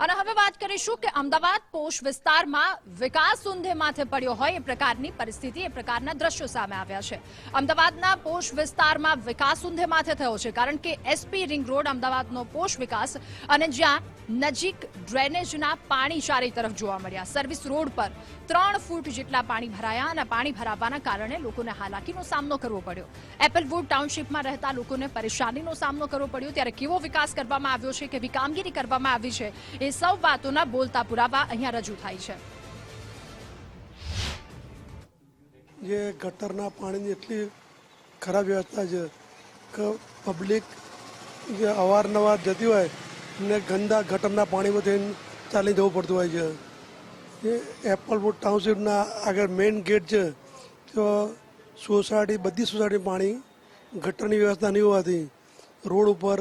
અને હવે વાત કરીશું કે અમદાવાદ પોષ વિસ્તારમાં વિકાસ ઊંધે માથે પડ્યો હોય એ પ્રકારની પરિસ્થિતિ, એ પ્રકારના દ્રશ્યો સામે આવ્યા છે. અમદાવાદના પોષ વિસ્તારમાં વિકાસ ઊંધે માથે થયો છે, કારણ કે એસપી રિંગ રોડ અમદાવાદનો પોષ વિકાસ અને જ્યાં નજીક ડ્રેનેજના પાણી ચારે તરફ જોવા મળ્યા. સર્વિસ રોડ પર ત્રણ ફૂટ જેટલા પાણી ભરાયા અને પાણી ભરાવાના કારણે લોકોને હાલાકીનો સામનો કરવો પડ્યો. એપલવુડ ટાઉનશીપમાં રહેતા લોકોને પરેશાનીનો સામનો કરવો પડ્યો. ત્યારે કેવો વિકાસ કરવામાં આવ્યો છે, કેવી કામગીરી કરવામાં આવી છે, એ સૌ વાતોના બોલતા પુરાવા અહીંયા રજૂ થાય છે. જે ગટરના પાણીની એટલી ખરાબ વ્યવસ્થા છે કે પબ્લિક જે અવારનવાર જતી હોય ને ગંદા ગટરના પાણીમાં થઈને ચાલી જવું પડતું હોય છે. એ એપલવુડ ટાઉનશીપના આગળ મેઇન ગેટ છે, તો સોસાયટી બધી સોસાયટી પાણી ગટરની વ્યવસ્થા નહીં હોવાથી રોડ ઉપર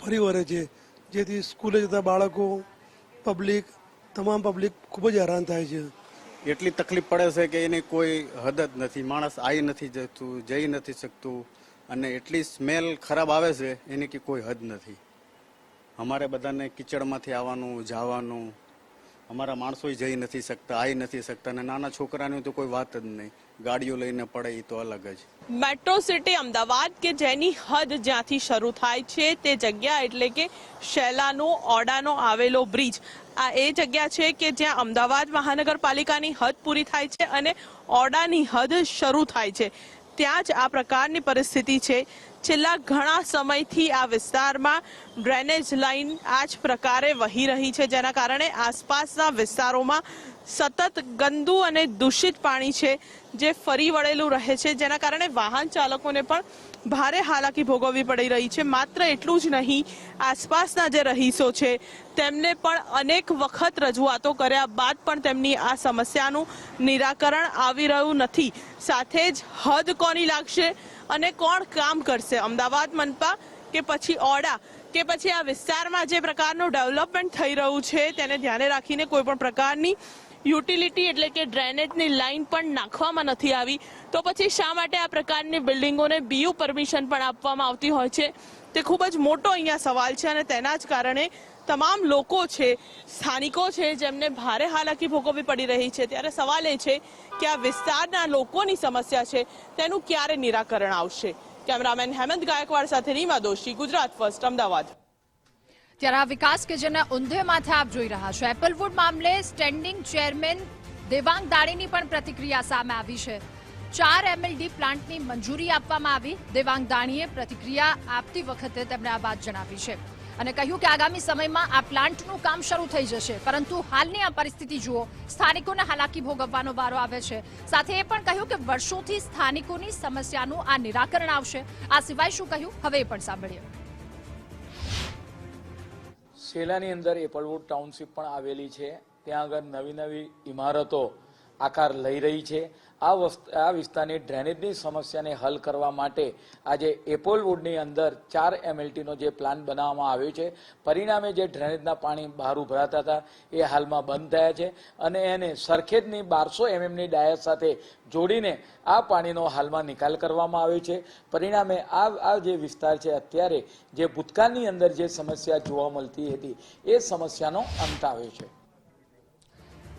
ફરી વળે છે. જેથી સ્કૂલે જતા બાળકો પબ્લિક તમામ પબ્લિક ખૂબ જ હેરાન થાય છે. એટલી તકલીફ પડે છે કે એની કોઈ હદ જ નથી. માણસ આવી નથી જતું, જઈ નથી શકતું અને એટલી સ્મેલ ખરાબ આવે છે, એની કે કોઈ હદ નથી. અમારે બધાને કિચડમાંથી આવવાનું, જવાનું. અમારા માણસો જઈ નથી શકતા આવી નથી શકતા અને નાના છોકરાની તો કોઈ વાત જ નહીં. ગાડીઓ લઈને પડે એ તો અલગ જ. મેટ્રો સિટી અમદાવાદ કે જેની હદ જ્યાંથી શરૂ થાય છે તે જગ્યા એટલે કે શેલાનો, ઓડાનો આવેલો બ્રિજ. આ એ જગ્યા છે કે જ્યાં અમદાવાદ મહાનગરપાલિકાની હદ પૂરી થાય છે અને ઓડાની હદ શરૂ થાય છે. ત્યાં જ આ પ્રકારની પરિસ્થિતિ છે. છેલ્લા ઘણા સમયથી આ વિસ્તારમાં ડ્રેનેજ લાઇન આ જ પ્રકારે વહી રહી છે, જેના કારણે આસપાસના વિસ્તારોમાં સતત ગંદુ અને દૂષિત પાણી છે, જે ફરી વળેલું રહે છે, જેના કારણે વાહન ચાલકોને પણ ભારે હાલાકી ભોગવવી પડી રહી છે. માત્ર એટલું જ નહીં, આસપાસના જે રહીશો છે, તેમને પણ અનેક વખત રજૂઆતો કર્યા બાદ પણ તેમની આ સમસ્યાનું નિરાકરણ આવી રહ્યું નથી. સાથે જ હદ કોની લાગશે અને કોણ કામ કરશે? અમદાવાદ, મનપા કે પછી ઓડા કે પછી આ વિસ્તારમાં જે પ્રકારનું ડેવલપમેન્ટ થઈ રહ્યું છે, તેને ધ્યાને રાખીને કોઈ પણ પ્રકારની યુટિલિટી એટલે કે ડ્રેનેજની લાઇન પણ નાખવામાં નથી આવી. તો પછી શા માટે આ પ્રકારની બિલ્ડિંગોને બીયુ પરમિશન પણ આપવામાં આવતી હોય છે? તે ખૂબ જ મોટો અહીંયા સવાલ છે અને તેના જ કારણે તમામ લોકો છે, સ્થાનિકો છે, જેમને ભારે હાલાકી ભોગવવી પડી રહી છે, ત્યારે સવાલ એ છે કે આ વિસ્તારના લોકોની સમસ્યા છે, તેનું ક્યારે નિરાકરણ આવશે? કેમેરામેન હેમંત ગાયકવાડ સાથે રીમા દોશી, ગુજરાત ફર્સ્ટ, અમદાવાદ. ત્યારે આ વિકાસ કે જેના ઊંધે માથે આપ જોઈ રહ્યા છો. એપલવુડ મામલે સ્ટેન્ડિંગ ચેરમેન દેવાંગ દાણીની પણ પ્રતિક્રિયા સામે આવી છે. ચાર એમએલડી પ્લાન્ટની મંજૂરી આપવામાં આવી. દેવાંગ દાણીએ પ્રતિક્રિયા આપતી વખતે તેમણે આ વાત જણાવી છે. અને કહ્યું કે આગામી સમયમાં આ પ્લાન્ટનું કામ શરૂ થઈ જશે. પરંતુ હાલની આ પરિસ્થિતિ જુઓ, સ્થાનિકોને હાલાકી ભોગવવાનો વારો આવે છે. સાથે એ પણ કહ્યું કે વર્ષોથી સ્થાનિકોની સમસ્યાનું આ નિરાકરણ આવશે. આ સિવાય શું કહ્યું? હવે પણ સાંભળીએ. શેલાની અંદર એપલવુડ ટાઉનશીપ પણ આવેલી છે. ત્યાં આગળ નવી નવી ઇમારતો આકાર લઈ રહી છે. આ આ વિસ્તારની ડ્રેનેજની સમસ્યાને હલ કરવા માટે આજે એપોલવુડની અંદર ચાર એમએલટીનો જે પ્લાન બનાવવામાં આવ્યો છે. પરિણામે જે ડ્રેનેજના પાણી બહાર ઉભરાતા હતા, એ હાલમાં બંધ થયા છે અને એને સરખેજની બારસો એમએમની ડાયર સાથે જોડીને આ પાણીનો હાલમાં નિકાલ કરવામાં આવ્યો છે. પરિણામે આ આ જે વિસ્તાર છે, અત્યારે જે ભૂતકાળની અંદર જે સમસ્યા જોવા મળતી હતી, એ સમસ્યાનો અંત આવ્યો છે.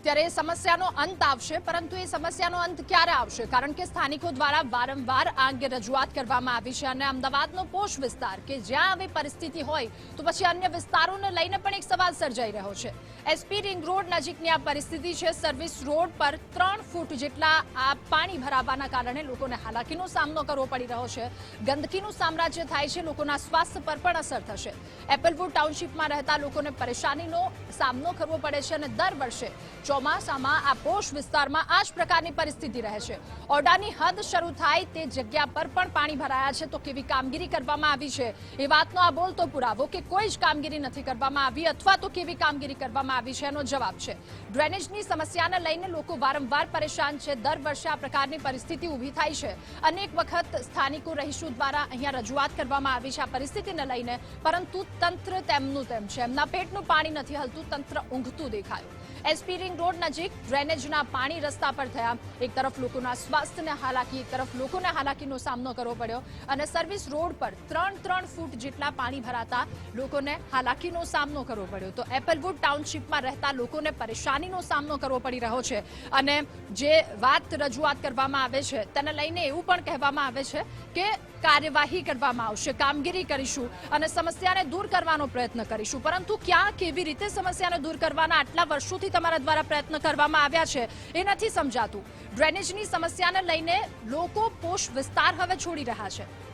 ત્યારે એ સમસ્યાનો અંત આવશે, પરંતુ એ સમસ્યાનો અંત ક્યારે આવશે? કારણ કે સ્થાનિકો દ્વારા વારંવાર આ અંગે રજૂઆત કરવામાં આવી છે અને અમદાવાદનો પોષ વિસ્તાર કે જ્યાં આવી પરિસ્થિતિ હોય, તો પછી અન્ય વિસ્તારોને લઈને પણ એક સવાલ સર્જાઈ રહ્યો છે. એસપી રિંગ રોડ નજીકની આ પરિસ્થિતિ છે. સર્વિસ રોડ પર ત્રણ ફૂટ જેટલા આ પાણી ભરાવાના કારણે લોકોને હાલાકીનો સામનો કરવો પડી રહ્યો છે. ગંદકીનું સામ્રાજ્ય થાય છે, લોકોના સ્વાસ્થ્ય પર પણ અસર થશે. એપલવુડ ટાઉનશીપમાં રહેતા લોકોને પરેશાનીનો સામનો કરવો પડે છે અને દર વર્ષે ચોમાસામાં આ પોષ વિસ્તારમાં આ જ પ્રકારની પરિસ્થિતિ રહે છે. ઓરડાની હદ શરૂ થાય તે જગ્યા પર પણ પાણી ભરાયા છે. તો કેવી કામગીરી કરવામાં આવી છે? એ વાતનો આ બોલતો પુરાવો કે કોઈ જ કામગીરી નથી કરવામાં આવી અથવા તો કેવી કામગીરી કરવામાં આવી છે એનો જવાબ છે. ડ્રેનેજની સમસ્યાને લઈને લોકો વારંવાર પરેશાન છે. દર વર્ષે આ પ્રકારની પરિસ્થિતિ ઊભી થાય છે. અનેક વખત સ્થાનિકો રહીશો દ્વારા અહીંયા રજૂઆત કરવામાં આવી છે આ પરિસ્થિતિને લઈને, પરંતુ તંત્ર તેમનું તેમ છે. એમના પેટનું પાણી નથી હલતું, તંત્ર ઊંઘતું દેખાયું. એસપી રિંગ રોડ નજીક ડ્રેનેજના પાણી રસ્તા પર થયા. એક તરફ લોકોના સ્વાસ્થ્યને હાલાકી, એક તરફ લોકોને હાલાકીનો સામનો કરવો પડ્યો અને સર્વિસ રોડ પર ત્રણ ત્રણ ફૂટ જેટલા પાણી ભરાતા લોકોને હાલાકીનો સામનો કરવો પડ્યો. તો એપલવુડ ટાઉનશીપમાં રહેતા લોકોને પરેશાનીનો સામનો કરવો પડી રહ્યો છે અને જે વાત રજૂઆત કરવામાં આવે છે તેને લઈને એવું પણ કહેવામાં આવે છે કે કાર્યવાહી કરવામાં આવશે, કામગીરી કરીશું અને સમસ્યાને દૂર કરવાનો પ્રયત્ન કરીશું. પરંતુ ક્યાં કેવી રીતે સમસ્યાને દૂર કરવાના આટલા વર્ષોથી તમારા દ્વારા પ્રયત્ન કરવામાં આવ્યા છે. એ નથી સમજાતું. ડ્રેનેજની સમસ્યાને લઈને લોકો પોષ વિસ્તાર હવે છોડી રહ્યા છે.